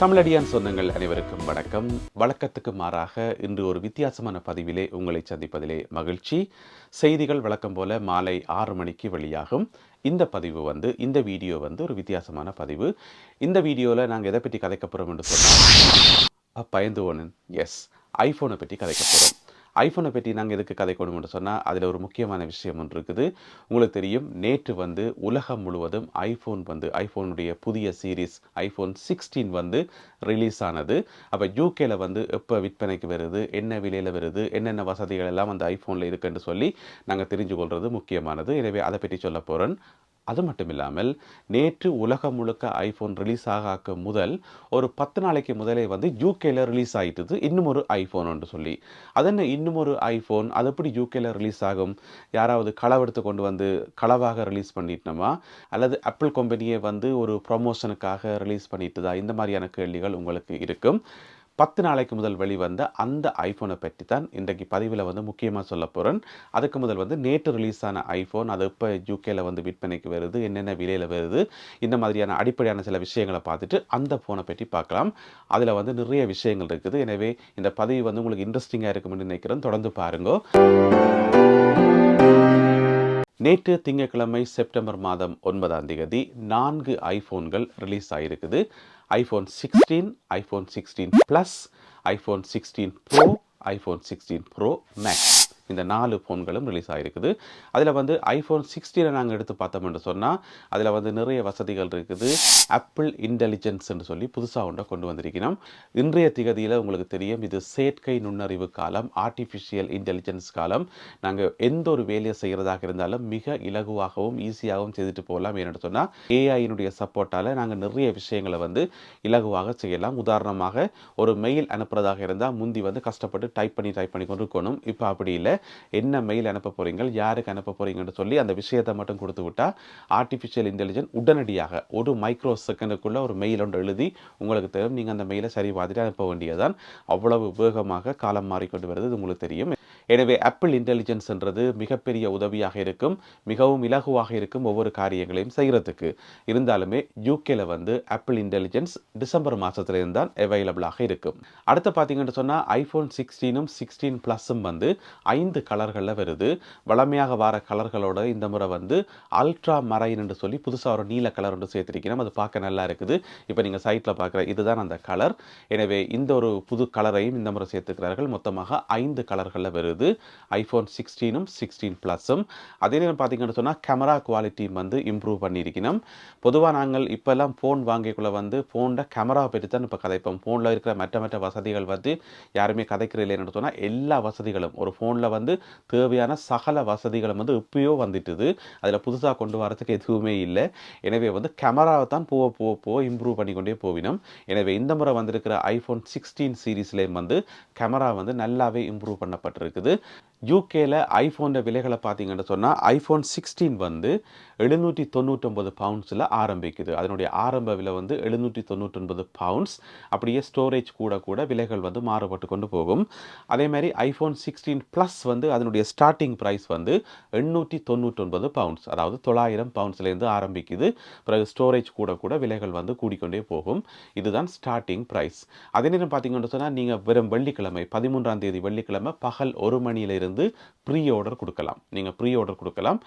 தமிழடியான் சொந்தங்கள் அனைவருக்கும் வணக்கம். வழக்கத்துக்கு மாறாக இன்று ஒரு வித்தியாசமான பதிவிலே உங்களை சந்திப்பதிலே மகிழ்ச்சி. செய்திகள் வழக்கம் போல மாலை ஆறு மணிக்கு வெளியாகும். இந்த பதிவு வந்து இந்த வீடியோ வந்து ஒரு வித்தியாசமான பதிவு. இந்த வீடியோவில் நாங்கள் எதை பற்றி கதைக்க போகிறோம் என்று சொன்னால் பயந்து எஸ் ஐஃபோனை பற்றி கதைக்க போகிறோம் ஐஃபோனை பற்றி நாங்கள் எதுக்கு கதை கொடுங்கன்னு சொன்னால் அதில் ஒரு முக்கியமான விஷயம் ஒன்று இருக்குது. உங்களுக்கு தெரியும் நேற்று வந்து உலகம் முழுவதும் ஐஃபோன் வந்து ஐஃபோனுடைய புதிய சீரீஸ் ஐஃபோன் சிக்ஸ்டீன் வந்து ரிலீஸ் ஆனது. அப்போ யூகேல வந்து எப்போ விற்பனைக்கு வருது என்ன விலையில் வருது என்னென்ன வசதிகள் எல்லாம் அந்த ஐஃபோனில் இருக்குன்னு சொல்லி நாங்கள் தெரிஞ்சு கொள்வது முக்கியமானது. எனவே அதை பற்றி சொல்ல போகிறேன் அது மட்டும் இல்லாமல் நேற்று உலகம் முழுக்க ஐஃபோன் ரிலீஸ் ஆக முதல் ஒரு பத்து நாளைக்கு முதலே வந்து யூகேல ரிலீஸ் ஆகிட்டது இன்னும் ஒரு ஐஃபோன் என்று சொல்லி. அதென்ன இன்னும் ஒரு ஐஃபோன் அது எப்படி யூகேல ரிலீஸ் ஆகும்? யாராவது களவெடுத்து கொண்டு வந்து களவாக ரிலீஸ் பண்ணிட்டோமா அல்லது ஆப்பிள் கம்பெனியை வந்து ஒரு ப்ரொமோஷனுக்காக ரிலீஸ் பண்ணிட்டுதா? இந்த மாதிரியான கேள்விகள் உங்களுக்கு இருக்கும். பத்து நாளைக்கு முதல் வெளிவந்த அந்த ஐஃபோனை பற்றி தான் இன்றைக்கு பதிவில் வந்து முக்கியமாக சொல்ல போகிறேன் அதுக்கு முதல் வந்து நேற்று ரிலீஸ் ஆன ஐஃபோன் அது இப்போ யூகேல வந்து விற்பனைக்கு வருது என்னென்ன விலையில் வருது இந்த மாதிரியான அடிப்படையான சில விஷயங்களை பார்த்துட்டு அந்த ஃபோனை பற்றி பார்க்கலாம். அதில் வந்து நிறைய விஷயங்கள் இருக்குது. எனவே இந்த பதிவு வந்து உங்களுக்கு இன்ட்ரெஸ்டிங்காக இருக்கும்னு நினைக்கிறேன். தொடர்ந்து பாருங்க. நேற்று திங்கட்கிழமை செப்டம்பர் மாதம் ஒன்பதாம் தேதி நான்கு ஐஃபோன்கள் ரிலீஸ் ஆகிருக்குது iPhone 16, iPhone 16 Plus, iPhone 16 Pro, iPhone 16 Pro Max. இந்த நாலு ஃபோன்களும் ரிலீஸ் ஆகிருக்குது அதில் வந்து ஐஃபோன் சிக்ஸ்டீனை நாங்கள் எடுத்து பார்த்தோம்னு சொன்னால் அதில் வந்து நிறைய வசதிகள் இருக்குது. ஆப்பிள் இன்டெலிஜென்ஸ்ன்னு சொல்லி புதுசாக ஒன்றை கொண்டு வந்திருக்கிறோம். இன்றைய திகதியில் உங்களுக்கு தெரியும் இது செயற்கை நுண்ணறிவு காலம் ஆர்டிஃபிஷியல் இன்டெலிஜென்ஸ் காலம். நாங்கள் எந்த ஒரு வேலையை செய்கிறதாக இருந்தாலும் மிக இலகுவாகவும் ஈஸியாகவும் செய்துட்டு போகலாம் ஏன்னு சொன்னால் ஏஐயினுடைய சப்போர்ட்டால் நாங்கள் நிறைய விஷயங்களை வந்து இலகுவாக செய்யலாம். உதாரணமாக ஒரு மெயில் அனுப்புகிறதாக இருந்தால் முந்தி வந்து கஷ்டப்பட்டு டைப் பண்ணி டைப் பண்ணி கொண்டு இருக்கணும். இப்போ அப்படி இல்லை. என்ன மெயில் அனுப்ப போகிறீங்க யாருக்கு அனுப்ப போகிறீங்கன்னு சொல்லி அந்த விஷயத்தை மட்டும் கொடுத்து விட்டால் ஆர்டிஃபிஷியல் இன்டெலிஜென்ஸ் உடனடியாக ஒரு மைக்ரோ செகண்டுக்குள்ளே ஒரு மெயில் ஒன்று எழுதி உங்களுக்கு தெரியும் நீங்கள் அந்த மெயிலை சரி பார்த்துட்டு அனுப்ப வேண்டியதுதான். அவ்வளவு வேகமாக காலம் மாறிக்கொண்டு வருது இது உங்களுக்கு தெரியும். எனவே ஆப்பிள் இன்டெலிஜென்ஸ்ன்றது மிகப்பெரிய உதவியாக இருக்கும் மிகவும் இலகுவாக இருக்கும் ஒவ்வொரு காரியங்களையும் செய்கிறதுக்கு. இருந்தாலுமே யூகேல வந்து ஆப்பிள் இன்டெலிஜென்ஸ் டிசம்பர் மாதத்துலேருந்து தான் அவைலபிளாக இருக்கும். அடுத்து பார்த்தீங்கன்னு சொன்னால் ஐஃபோன் சிக்ஸ்டீனும் சிக்ஸ்டீன் ப்ளஸும் வந்து ஐந்து கலர்களில் வருது. வளமையாக வர கலர்களோட இந்த முறை வந்து அல்ட்ரா மரைன் என்று சொல்லி புதுசாக ஒரு நீல கலர் ஒன்று சேர்த்திருக்கிறோம் அது பார்க்க நல்லா இருக்குது. இப்போ நீங்கள் சைட்டில் பார்க்குற இதுதான் அந்த கலர். எனவே இந்த ஒரு புது கலரையும் இந்த முறை சேர்த்துக்கிறார்கள். மொத்தமாக ஐந்து கலர்களில் வருது. ஐஃபோன் சிக்ஸ்டீனும் சிக்ஸ்டீன் ப்ளஸும் அதே நேரம் பார்த்தீங்கன்னு சொன்னால் கேமரா குவாலிட்டியும் வந்து இம்ப்ரூவ் பண்ணியிருக்கணும். பொதுவாக நாங்கள் இப்போல்லாம் ஃபோன் வாங்கிக்குள்ள வந்து ஃபோனில் கேமரா பற்றி தான் இப்போ கதைப்போம். ஃபோனில் இருக்கிற மற்ற மற்ற வசதிகள் வந்து யாருமே கதைக்கிற இல்லைன்னு சொன்னால் எல்லா வசதிகளும். ஒரு ஃபோனில் வந்து தேவையான சகல வசதிகளும் வந்து இப்பயோ வந்துட்டுது. அதில் புதுசாக கொண்டு வரதுக்கு எதுவுமே இல்லை. எனவே வந்து கேமராவை தான் போக போக போக இம்ப்ரூவ் பண்ணிக்கொண்டே போவினோம். எனவே இந்த முறை வந்திருக்கிற ஐஃபோன் சிக்ஸ்டீன் சீரீஸ்லேயும் வந்து கேமரா வந்து நல்லாவே இம்ப்ரூவ் பண்ணப்பட்டிருக்குது. யூகேல ஐஃபோனோட விலைகளை பார்த்தீங்கன்னு சொன்னால் ஐஃபோன் சிக்ஸ்டீன் வந்து எழுநூற்றி தொண்ணூற்றொம்பது பவுண்ட்ஸில் ஆரம்பிக்குது. அதனுடைய ஆரம்ப விலை வந்து எழுநூற்றி தொண்ணூற்றொன்பது பவுண்ட்ஸ் அப்படியே ஸ்டோரேஜ் கூட கூட விலைகள் வந்து மாறுபட்டு கொண்டு போகும். அதே மாதிரி ஐஃபோன் சிக்ஸ்டீன் ப்ளஸ் வந்து அதனுடைய ஸ்டார்டிங் ப்ரைஸ் வந்து எண்ணூற்றி தொண்ணூற்றொன்பது பவுண்ட்ஸ் அதாவது தொள்ளாயிரம் பவுண்ட்ஸ்லேருந்து ஆரம்பிக்குது. பிறகு ஸ்டோரேஜ் கூட கூட விலைகள் வந்து கூடிக்கொண்டே போகும். இதுதான் ஸ்டார்டிங் ப்ரைஸ் அதே நேரம் பார்த்தீங்கன்னு சொன்னால் நீங்கள் வெறும் வெள்ளிக்கிழமை பதிமூன்றாம் தேதி வெள்ளிக்கிழமை பகல் ஒரு மணியிலிருந்து ப்ரீ ஆர்டர் கொடுக்கலாம். நீங்கள் ப்ரீ ஆர்டர் கொடுக்கலாம்.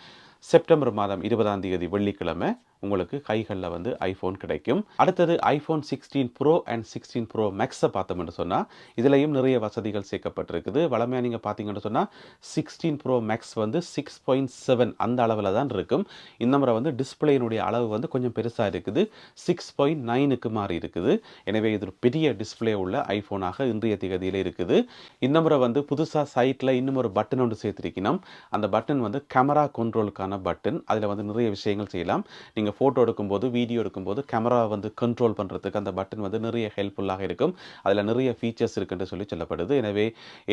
செப்டம்பர் மாதம் இருபதாம் தேதி வெள்ளிக்கிழமை உங்களுக்கு கைகளில் வந்து ஐஃபோன் கிடைக்கும். அடுத்தது iPhone sixteen pro and sixteen pro மேக்ஸை பார்த்தோம்னு சொன்னால் இதுலேயும் நிறைய வசதிகள் சேர்க்கப்பட்டிருக்குது. வளமையாக நீங்கள் பார்த்தீங்கன்னு சொன்னால் சிக்ஸ்டீன் ப்ரோ மேக்ஸ் வந்து சிக்ஸ் பாயிண்ட் செவன் அந்த அளவில் தான் இருக்கும். இந்த முறை வந்து டிஸ்பிளேனுடைய அளவு வந்து கொஞ்சம் பெருசாக இருக்குது. சிக்ஸ் பாயிண்ட் நைனுக்கு மாறி இருக்குது. எனவே இது ஒரு பெரிய டிஸ்பிளே உள்ள ஐஃபோனாக இன்றைய திகதியில் இருக்குது. இந்த முறை வந்து புதுசாக சைட்டில் இன்னும் ஒரு பட்டன் ஒன்று சேர்த்துருக்கணும். அந்த பட்டன் வந்து கேமரா கண்ட்ரோலுக்கான பட்டன் அதில் வந்து நிறைய விஷயங்கள் செய்யலாம். நீங்கள் நீங்கள் ஃபோட்டோ எடுக்கும்போது வீடியோ எடுக்கும்போது கேமரா வந்து கண்ட்ரோல் பண்ணுறதுக்கு அந்த பட்டன் வந்து நிறைய ஹெல்ப்ஃபுல்லாக இருக்கும். அதில் நிறைய ஃபீச்சர்ஸ் இருக்குன்னு சொல்லி சொல்லப்படுது. எனவே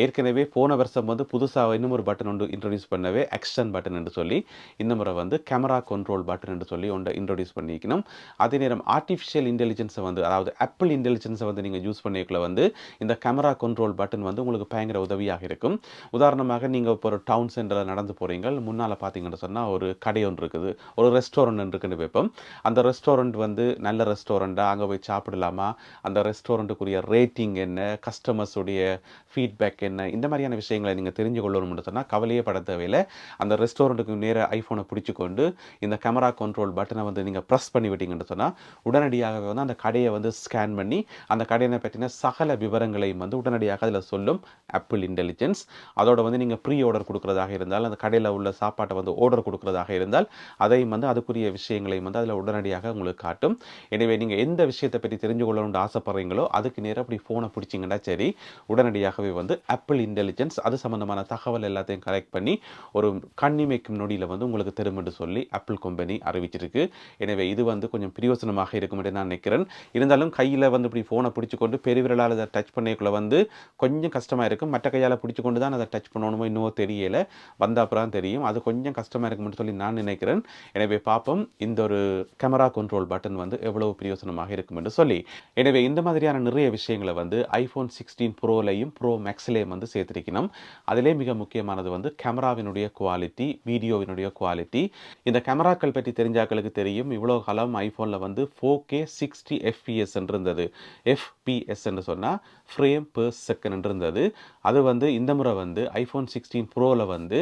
ஏற்கனவே போன வருஷம் வந்து புதுசாக இன்னும் ஒரு பட்டன் ஒன்று இன்ட்ரடியூஸ் பண்ணவே எக்ஸ்டன் பட்டன் என்று சொல்லி இந்த முறை வந்து கேமரா கண்ட்ரோல் பட்டன் என்று சொல்லி ஒன்றை இன்ட்ரடியூஸ் பண்ணிக்கணும். அதே நேரம் ஆர்டிஃபிஷியல் இன்டெலிஜென்ஸை வந்து அதாவது ஆப்பிள் இன்டெலிஜென்ஸை வந்து நீங்கள் யூஸ் பண்ணிக்கல வந்து இந்த கேமரா கண்ட்ரோல் பட்டன் வந்து உங்களுக்கு பயங்கர உதவியாக இருக்கும். உதாரணமாக நீங்கள் இப்போ ஒரு டவுன் சென்டரில் நடந்து போகிறீங்க முன்னால் பார்த்தீங்கன்னு சொன்னால் ஒரு கடை ஒன்று இருக்குது. ஒரு ரெஸ்டாரண்ட் இருக்குன்னு இப்போ அந்த ரெஸ்டாரண்ட் வந்து நல்ல ரெஸ்டாரண்ட்டாக அங்கே போய் சாப்பிடலாமா? அந்த ரெஸ்டாரண்ட்டுக்குரிய ரேட்டிங் என்ன? கஸ்டமர்ஸுடைய ஃபீட்பேக் என்ன? இந்த மாதிரியான விஷயங்களை நீங்கள் தெரிஞ்சு கொள்ளணும்னு சொன்னால் கவலையே பட தேவையில்லை. அந்த ரெஸ்டாரண்ட்டுக்கு நேர ஐஃபோனை பிடிச்சி கொண்டு இந்த கேமரா கண்ட்ரோல் பட்டனை வந்து நீங்கள் ப்ரெஸ் பண்ணி விட்டீங்கன்னு சொன்னால் உடனடியாக வந்து அந்த கடையை வந்து ஸ்கேன் பண்ணி அந்த கடையை பற்றின சகல விவரங்களையும் வந்து உடனடியாக அதில் சொல்லும் ஆப்பிள் இன்டெலிஜென்ஸ் அதோட வந்து நீங்கள் ப்ரீ ஆர்டர் கொடுக்குறதாக இருந்தால் அந்த கடையில் உள்ள சாப்பாட்டை வந்து ஆர்டர் கொடுக்குறதாக இருந்தால் அதையும் வந்து அதுக்குரிய விஷயங்களை விஷயங்களையும் வந்து அதில் உடனடியாக உங்களுக்கு காட்டும். எனவே நீங்கள் எந்த விஷயத்தை பற்றி தெரிஞ்சு கொள்ளணும்னு ஆசைப்படுறீங்களோ அதுக்கு நேராக அப்படி ஃபோனை பிடிச்சிங்கன்னா சரி உடனடியாகவே வந்து ஆப்பிள் இன்டெலிஜென்ஸ் அது சம்மந்தமான தகவல் எல்லாத்தையும் கலெக்ட் பண்ணி ஒரு கண்ணிமைக்கும் நொடியில் வந்து உங்களுக்கு தரும் என்று சொல்லி ஆப்பிள் கம்பெனி அறிவிச்சிருக்கு. எனவே இது வந்து கொஞ்சம் பிரயோசனமாக இருக்கும் என்று நான் நினைக்கிறேன். இருந்தாலும் கையில் வந்து இப்படி ஃபோனை பிடிச்சிக்கொண்டு பெருவிரலால் அதை டச் பண்ணிக்குள்ளே வந்து கொஞ்சம் கஷ்டமாக இருக்கும். மற்ற கையால் பிடிச்சிக்கொண்டு தான் அதை டச் பண்ணணுமோ இன்னும் தெரியலை. வந்த அப்புறம் தெரியும். அது கொஞ்சம் கஷ்டமாக இருக்கும்னு சொல்லி நான் நினைக்கிறேன். எனவே பார்ப்போம். இந்த ஒரு கேமரா கண்ட்ரோல் பட்டன் வந்து எவ்வளவு பிரயோசனமாக இருக்கும் என்று சொல்லி. எனவே இந்த மாதிரியான நிறைய விஷயங்களை வந்து ஐஃபோன் சிக்ஸ்டீன் ப்ரோலையும் ப்ரோ மேக்ஸ்லேயும் வந்து சேர்த்திருக்கணும். அதிலே மிக முக்கியமானது வந்து கேமராவினுடைய குவாலிட்டி வீடியோவினுடைய குவாலிட்டி இந்த கேமராக்கள் பற்றி தெரிஞ்சாக்களுக்கு தெரியும். இவ்வளோ காலம் ஐஃபோனில் வந்து ஃபோர் கே சிக்ஸ்டி எஃப்பிஎஸ் இருந்தது எஃப் எஃபிஎஸ் என்று சொன்னால் ஃப்ரேம் பெர் செகண்ட் இருந்தது. அது வந்து இந்த முறை வந்து ஐஃபோன் சிக்ஸ்டீன் ப்ரோவில் வந்து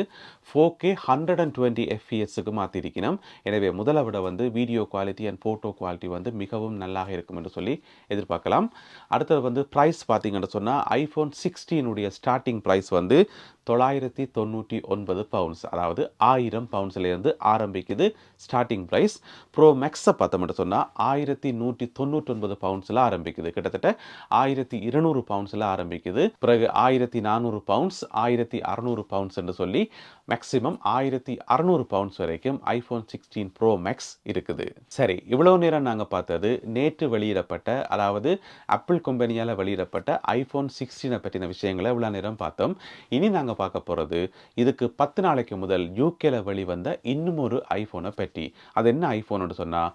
four K hundred and twenty எஃப்பிஎஸ்க்கு மாற்றிருக்கணும் எனவே முதலை விட வந்து video quality and photo quality வந்து மிகவும் நல்லாக இருக்கும் என்று சொல்லி எதிர்பார்க்கலாம். அடுத்தது வந்து ப்ரைஸ் பார்த்தீங்கன்னு சொன்னால் ஐஃபோன் சிக்ஸ்டீனுடைய ஸ்டார்டிங் ப்ரைஸ் வந்து தொள்ளாயிரத்தி தொண்ணூற்றி ஒன்பது பவுண்ட்ஸ் அதாவது ஆயிரம் பவுண்ட்ஸ்லேருந்து ஆரம்பிக்குது ஸ்டார்டிங் ப்ரைஸ் ப்ரோ மேக்ஸை மட்டும் சொன்னால் ஆயிரத்தி நூற்றி தொண்ணூற்றொன்பது பவுண்ட்ஸில் ஆரம்பிக்குது. கிட்டத்தட்ட ஆயிரத்தி இருநூறு பவுண்ட்ஸில் ஆரம்பிக்குது. பிறகு ஆயிரத்தி நானூறு பவுண்ட்ஸ் ஆயிரத்தி அறநூறு பவுண்ட்ஸ் என்று சொல்லி மேக்ஸிமம் ஆயிரத்தி அறநூறு பவுண்ட்ஸ் வரைக்கும் ஐஃபோன் சிக்ஸ்டீன் ப்ரோ மேக்ஸ் இருக்குது. சரி இவ்வளோ நேரம் நாங்கள் பார்த்தது நேற்று வெளியிடப்பட்ட அதாவது ஆப்பிள் கம்பெனியால் வெளியிடப்பட்ட ஐஃபோன் சிக்ஸ்டீனை பற்றின விஷயங்களை இவ்வளோ நேரம் பார்த்தோம். இனி நாங்கள் பார்க்க போகிறது இதுக்கு பத்து நாளைக்கு முதல் யூகேல வெளிவந்த இன்னும் ஒரு ஐஃபோனை பற்றி. அது என்ன ஐஃபோன்னு சொன்னால்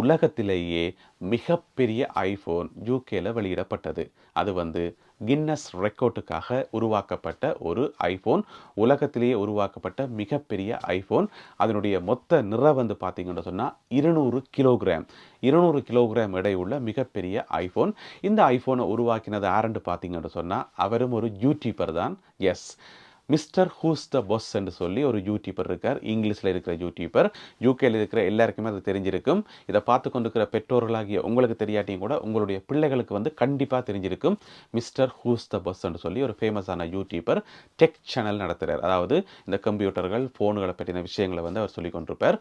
உலகத்திலேயே மிகப்பெரிய ஐஃபோன் யூகேல வெளியிடப்பட்டது. அது வந்து கின்னஸ் ரெக்கார்டுக்காக உருவாக்கப்பட்ட ஒரு ஐஃபோன் உலகத்திலேயே உருவாக்கப்பட்ட மிகப்பெரிய ஐஃபோன் அதனுடைய மொத்த நிற வந்து பார்த்தீங்கன்னு சொன்னால் இருநூறு கிலோகிராம். இருநூறு கிலோகிராம் எடையுள்ள மிகப்பெரிய ஐஃபோன் இந்த ஐஃபோனை உருவாக்கினது ஆரண்டு பார்த்தீங்கன்னு சொன்னால் அவரும் ஒரு யூடியூபர் தான். Yes mister who's the boss என்று சொல்லி ஒரு யூடியூபர் இருக்கார். இங்கிலீஷில் இருக்கிற யூடியூபர் யூகேயில் இருக்கிற எல்லாருக்குமே அது தெரிஞ்சிருக்கும். இதை பார்த்து கொண்டிருக்கிற பெற்றோர்களாகிய உங்களுக்கு தெரியாட்டியும் கூட உங்களுடைய பிள்ளைகளுக்கு வந்து கண்டிப்பாக தெரிஞ்சிருக்கும். மிஸ்டர் ஹூஸ் த பொஸ் என்று சொல்லி ஒரு ஃபேமஸான யூடியூபர் டெக் சேனல் நடத்துகிறார் அதாவது இந்த கம்ப்யூட்டர்கள் ஃபோனுகளை பற்றின விஷயங்களை வந்து அவர் சொல்லி கொண்டிருப்பார்.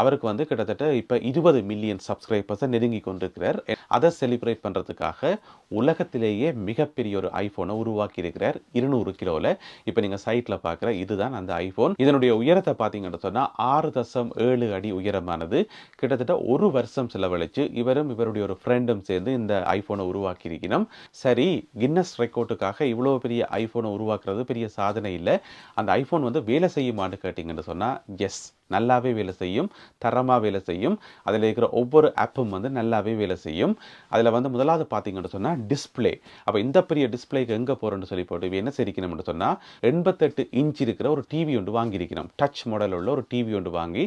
அவருக்கு வந்து கிட்டத்தட்ட இப்போ இருபது மில்லியன் சப்ஸ்கிரைபர்ஸை நெருங்கி கொண்டிருக்கிறார். அதை செலிப்ரேட் பண்ணுறதுக்காக உலகத்திலேயே மிகப்பெரிய ஒரு ஐஃபோனை உருவாக்கி இருக்கிறார் இருநூறு கிலோவில் இப்போ நீங்கள் சைட்டில் பார்க்குற இதுதான் அந்த ஐஃபோன் இதனுடைய உயரத்தை பார்த்தீங்கன்னு சொன்னால் ஆறு தசம் ஏழு அடி உயரமானது. கிட்டத்தட்ட ஒரு வருஷம் செலவழித்து இவரும் இவருடைய ஒரு ஃப்ரெண்டும் சேர்ந்து இந்த ஐஃபோனை உருவாக்கி இருக்கணும் சரி கின்னஸ் ரெக்கார்டுக்காக இவ்வளோ பெரிய ஐஃபோனை உருவாக்குறது பெரிய சாதனை இல்லை. அந்த ஐஃபோன் வந்து வேலை செய்யுமான்னு கேட்டிங்கன்னு சொன்னால் எஸ் நல்லாவே வேலை செய்யும் தரமாக வேலை செய்யும். அதில் இருக்கிற ஒவ்வொரு ஆப்பும் வந்து நல்லாவே வேலை செய்யும். அதில் வந்து முதலாவது பார்த்தீங்கன்னு சொன்னால் டிஸ்பிளே அப்போ இந்த பெரிய டிஸ்பிளேக்கு எங்கே போகிறோம்னு சொல்லி போட்டு என்ன சரிக்கணும்னு சொன்னால் எண்பத்தெட்டு இன்ச் இருக்கிற ஒரு டிவி ஒன்று வாங்கியிருக்கணும் டச் மாடல் உள்ள ஒரு டிவி ஒன்று வாங்கி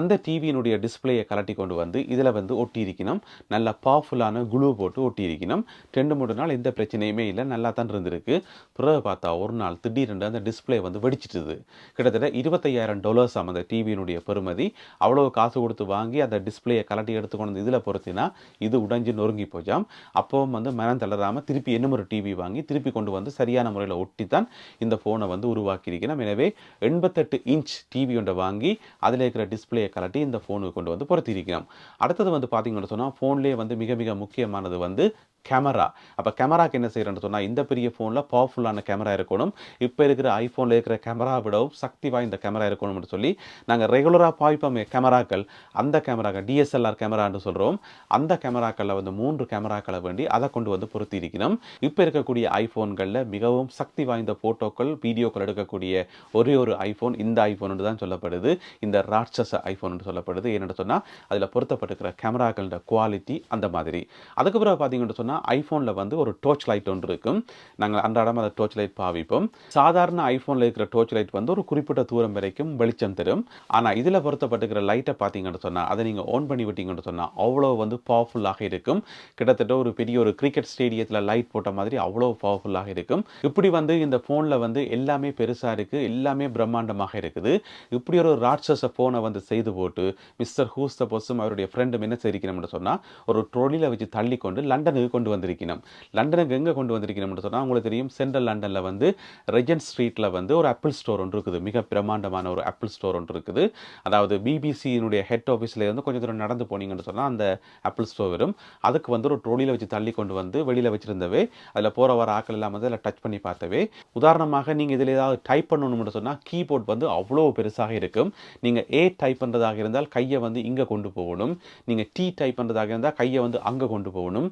அந்த டிவியினுடைய டிஸ்பிளேயை கலட்டி கொண்டு வந்து இதில் வந்து ஒட்டியிருக்கணும். நல்ல பவர்ஃபுல்லான குளூ போட்டு ஒட்டியிருக்கணும். ரெண்டு மூணு நாள் எந்த பிரச்சனையுமே இல்லை. நல்லா தான் இருந்திருக்கு. பிறகு பார்த்தா ஒரு நாள் திடீரென்று அந்த டிஸ்பிளே வந்து வெடிச்சிட்டுது. கிட்டத்தட்ட இருபத்தையாயிரம் டாலர்ஸ் அந்த டிவியினுடைய பெருமதி அவ்வளோ காசு கொடுத்து வாங்கி அந்த டிஸ்பிளேயை கலட்டி எடுத்து கொண்டு வந்து இதில் பொறுத்தினா இது உடைஞ்சு நொறுங்கி போச்சாம். அப்போவும் வந்து மனம் தளராமல் திருப்பி இன்னும் ஒரு டிவி வாங்கி திருப்பி கொண்டு வந்து சரியான முறையில் ஒட்டி தான் இந்த ஃபோனை வந்து உருவாக்கியிருக்கணும். எனவே எண்பத்தெட்டு இன்ச் டிவி ஒன்றை வாங்கி அதில் இருக்கிற டிஸ்பிளே டிஸ்பிளேயை கலட்டி இந்த ஃபோனுக்கு கொண்டு வந்து பொருத்தியிருக்கிறோம் அடுத்தது வந்து பார்த்தீங்கன்னு சொன்னால் ஃபோன்லேயே வந்து மிக மிக முக்கியமானது வந்து கேமரா அப்போ கேமராக்கு என்ன செய்கிறேன்னு சொன்னால் இந்த பெரிய ஃபோனில் பவர்ஃபுல்லான கேமரா இருக்கணும். இப்போ இருக்கிற ஐஃபோனில் இருக்கிற கேமரா விடவும் சக்தி வாய்ந்த கேமரா இருக்கணும்னு சொல்லி நாங்கள் ரெகுலராக பாய்ப்போம் கேமராக்கள் அந்த கேமராக்கள் டிஎஸ்எல்ஆர் கேமரான்னு சொல்கிறோம் அந்த கேமராக்களில் வந்து மூன்று கேமராக்களை வேண்டி அதை கொண்டு வந்து பொருத்தி இருக்கணும் இப்போ இருக்கக்கூடிய ஐஃபோன்களில் மிகவும் சக்தி வாய்ந்த ஃபோட்டோக்கள் வீடியோக்கள் எடுக்கக்கூடிய ஒரே ஒரு ஐஃபோன் இந்த ஐஃபோன் தான் சொல்லப்படுது. இந்த ராட்சச ஐஃபோன் சொல்லப்படுது. என்னென்னு சொன்னால் அதில் பொருத்தப்பட்டிருக்கிற கேமராக்களோட குவாலிட்டி அந்த மாதிரி. அதுக்கப்புறம் பார்த்தீங்கன்னு சொன்னால் பார்த்தீங்கன்னா ஐஃபோனில் வந்து ஒரு டோர்ச் லைட் ஒன்று இருக்கும். நாங்கள் அன்றாடம் அந்த டோர்ச் லைட் பாவிப்போம். சாதாரண ஐஃபோனில் இருக்கிற டோர்ச் லைட் வந்து ஒரு குறிப்பிட்ட தூரம் வரைக்கும் வெளிச்சம் தரும். ஆனால் இதில் பொருத்தப்பட்டுக்கிற லைட்டை பார்த்தீங்கன்னு சொன்னால் அதை நீங்கள் ஆன் பண்ணி விட்டீங்கன்னு சொன்னால் அவ்வளோ வந்து பவர்ஃபுல்லாக இருக்கும். கிட்டத்தட்ட ஒரு பெரிய ஒரு கிரிக்கெட் ஸ்டேடியத்தில் லைட் போட்ட மாதிரி அவ்வளோ பவர்ஃபுல்லாக இருக்கும். இப்படி வந்து இந்த ஃபோனில் வந்து எல்லாமே பெருசாக இருக்குது எல்லாமே பிரம்மாண்டமாக இருக்குது. இப்படி ஒரு ராட்சச ஃபோனை வந்து செய்து போட்டு மிஸ்டர் ஹூஸ் த பொஸ்ஸும் அவருடைய ஃப்ரெண்டும் என்ன செய்திருக்கணும்னு சொன்னால் ஒரு ட்ரோலியில் வச்சு தள்ளி கொண்டு லண்டனுக்கு கொண்டு வந்திருக்கணும். லண்டனுக்கு எங்கே கொண்டு வந்திருக்கணும்னு சொன்னால் உங்களுக்கு தெரியும் சென்ட்ரல் லண்டனில் வந்து ரெஜன் ஸ்ட்ரீட்டில் வந்து ஒரு ஆப்பிள் ஸ்டோர் ஒன்று இருக்குது. மிக பிரமாண்டமான ஒரு ஆப்பிள் ஸ்டோர் ஒன்று இருக்குது. அதாவது பிபிசியினுடைய ஹெட் ஆஃபீஸில் இருந்து கொஞ்சம் தூரம் நடந்து போனீங்கன்னு சொன்னால் அந்த ஆப்பிள் ஸ்டோர் வரும். அதுக்கு வந்து ஒரு ட்ரோலியில் வச்சு தள்ளி கொண்டு வந்து வெளியில் வச்சிருந்தவே அதில் போகிற வர ஆக்கள் எல்லாம் வந்து அதில் டச் பண்ணி பார்த்தவே உதாரணமாக நீங்கள் இதில் ஏதாவது டைப் பண்ணணும்னு சொன்னால் கீபோர்ட் வந்து அவ்வளோ பெருசாக இருக்கும். நீங்கள் ஏ டைப் பண்ணுறதாக இருந்தால் கையை வந்து இங்கே கொண்டு போகணும். நீங்கள் டி டைப் பண்ணுறதாக இருந்தால் கையை வந்து அங்கே கொண்டு போகணும்.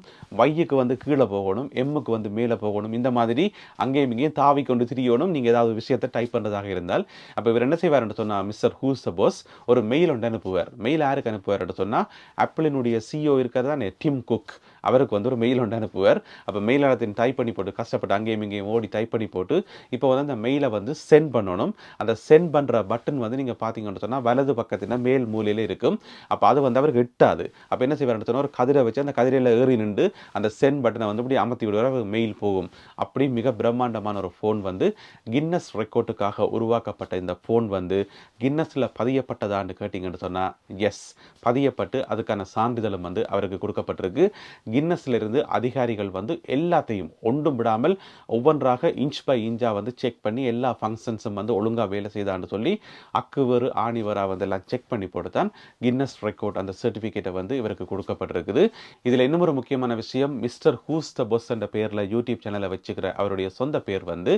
வையுக்கு வந்து கீழே போகணும் எம்முக்கு வந்து மேலே போகணும் இந்த மாதிரி அங்கேயும் இங்கேயும் தாவி கொண்டு திரியணும். நீங்கள் ஏதாவது விஷயத்தை டைப் பண்ணுறதாக இருந்தால் அப்போ இவர் என்ன செய்வார்னு சொன்னால் மிஸ்டர் ஹூஸ் சபோஸ் ஒரு மெயில் ஒன்று அனுப்புவார். மெயில் யாருக்கு அனுப்புவார்னு சொன்னால் ஆப்பிளினுடைய சிஓ இருக்கிறதா டிம் குக் அவருக்கு வந்து ஒரு மெயில் ஒன்று அனுப்புவார். அப்போ மெயில் அழுத்தின் டைப் பண்ணி போட்டு கஷ்டப்பட்டு அங்கேயும் இங்கேயும் ஓடி டைப் பண்ணி போட்டு இப்போ வந்து அந்த மெயிலை வந்து சென்ட் பண்ணணும். அந்த சென்ட் பண்ணுற பட்டன் வந்து நீங்கள் பார்த்தீங்கன்னு சொன்னால் வலது பக்கத்தில் மேல் மூலையில் இருக்கும். அப்போ அது வந்து அவருக்கு எட்டாது. அப்போ என்ன செய்வார்னு சொன்னால் ஒரு கதிரை வச்சு அந்த கதிரையில் ஏறி நின்று அந்த சென்ட் பட்டனை வந்து இப்படி அமர்த்தி விடுவார். மெயில் போகும். அப்படி மிக பிரம்மாண்டமான ஒரு ஃபோன் வந்து கின்னஸ் ரெக்கார்டுக்காக உருவாக்கப்பட்ட இந்த ஃபோன் வந்து கின்னஸில் பதியப்பட்டதான்னு கேட்டிங்கன்னு சொன்னால் எஸ் பதியப்பட்டு அதுக்கான சான்றிதழும் வந்து அவருக்கு கொடுக்கப்பட்டிருக்கு. கின்னஸ்ல இருந்து அதிகாரிகள் வந்து எல்லாத்தையும் ஒன்றும் விடாமல் ஒவ்வொன்றாக இன்ச் பை இன்ச்சாக வந்து செக் பண்ணி எல்லா ஃபங்க்ஷன்ஸும் வந்து ஒழுங்காக வேலை செய்தான்னு சொல்லி அக்குவரு ஆணிவராக வந்து எல்லாம் செக் பண்ணி போட்டு தான் கின்னஸ் ரெக்கார்ட் அந்த சர்டிஃபிகேட்டை வந்து இவருக்கு கொடுக்கப்பட்டிருக்குது. இதில் இன்னும் ஒரு முக்கியமான விஷயம் மிஸ்டர் ஹூஸ் த பொஸ் என்ற பேரில் யூடியூப் சேனலை வச்சுக்கிற அவருடைய சொந்த பேர் வந்து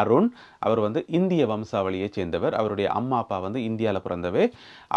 அருண் அவர் வந்து இந்திய வம்சாவளியை சேர்ந்தவர். அவருடைய அம்மா அப்பா வந்து இந்தியாவில் பிறந்தவர்.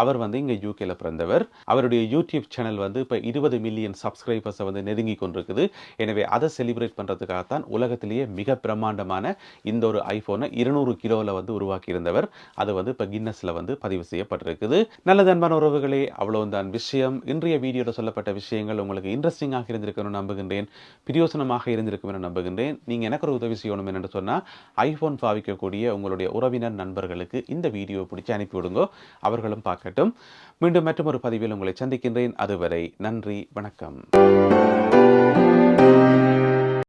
அவர் வந்து இங்கே யூகேல பிறந்தவர். அவருடைய யூடியூப் சேனல் வந்து இப்போ இருபது மில்லியன் சப்ஸ்கிரைபர்ஸை வந்து நெருங்கி கொண்டிருக்குது. எனவே அதை செலிப்ரேட் பண்ணுறதுக்காகத்தான் உலகத்திலேயே மிக பிரம்மாண்டமான இந்த ஒரு ஐஃபோனை இருநூறு கிலோவில் வந்து உருவாக்கி இருந்தவர் அது வந்து இப்போ கின்னஸில் வந்து பதிவு செய்யப்பட்டிருக்குது. நல்லது அன்பான உறவுகளே அவ்வளவுதான் விஷயம். இன்றைய வீடியோவில் சொல்லப்பட்ட விஷயங்கள் உங்களுக்கு இன்ட்ரெஸ்டிங்காக இருந்திருக்கணும்னு நம்புகின்றேன். பிரியோசனமாக இருந்திருக்கும் என நம்புகின்றேன். நீங்கள் எனக்கு ஒரு உதவி செய்யணும் என்று சொன்னால் ஐஃபோன் பாவிக்கக்கூடிய உங்களுடைய உறவினர் நண்பர்களுக்கு இந்த வீடியோ பிடிச்சி அனுப்பிவிடுங்க அவர்களும் பார்க்கட்டும். மீண்டும் மற்றும் ஒரு பதிவில் உங்களை சந்திக்கின்றேன். அதுவரை நன்றி வணக்கம்.